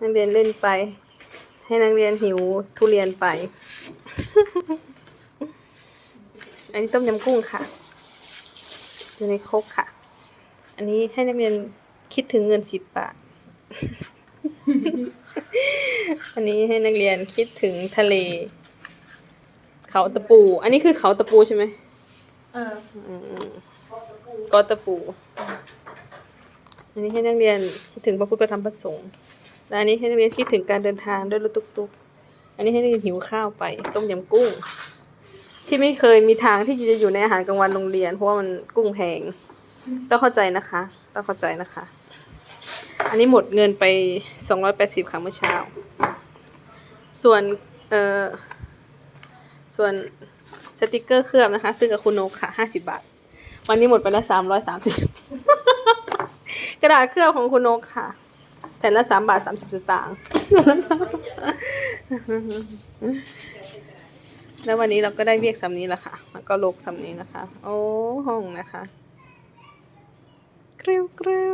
นักเรียนเล่นไป ให้นักเรียนหิวทุเรียนไป อันนี้ต้มยำกุ้งค่ะ อยู่ในครกค่ะ อันนี้ให้นักเรียนคิดถึงเงินสิบบาท อันนี้ให้นักเรียนคิดถึงทะเล เขาตะปู อันนี้คือเขาตะปูใช่ไหมเออก็ตะปู อันนี้ให้นักเรียนคิดถึงพระพุทธธรรมพระสงฆ์ และอันนี้ให้นักเรียนคิดถึงการเดินทางด้วยรถตุกๆ อันนี้ให้นักเรียนหิวข้าวไปต้มยำกุ้ง ที่ไม่เคยมีทางที่จะอยู่ในอาหารกลางวันโรงเรียน เพราะว่ามันกุ้งแพงต้องเข้าใจนะคะต้องเข้าใจนะคะ อันนี้หมดเงินไปสองร้อยแปดสิบค่ะเมื่อเช้า ส่วนเอ่อส่วนสติกเกอร์เคลือบนะคะซื้อกับคุณนกค่ะห้าสิบาท วันนี้หมดไปแล้วสามร้อยสามสิบกระดาษเคลือบของคุณนกค่ะ ผ่นละสามบาทสามสิบสตางค์แล้ววันนี้เราก็ได้เรียกสำนี้แหละค่ะ แล้วก็โลกสำนี้นะคะ โอ้ห้องนะคะ เกลียวเกลียว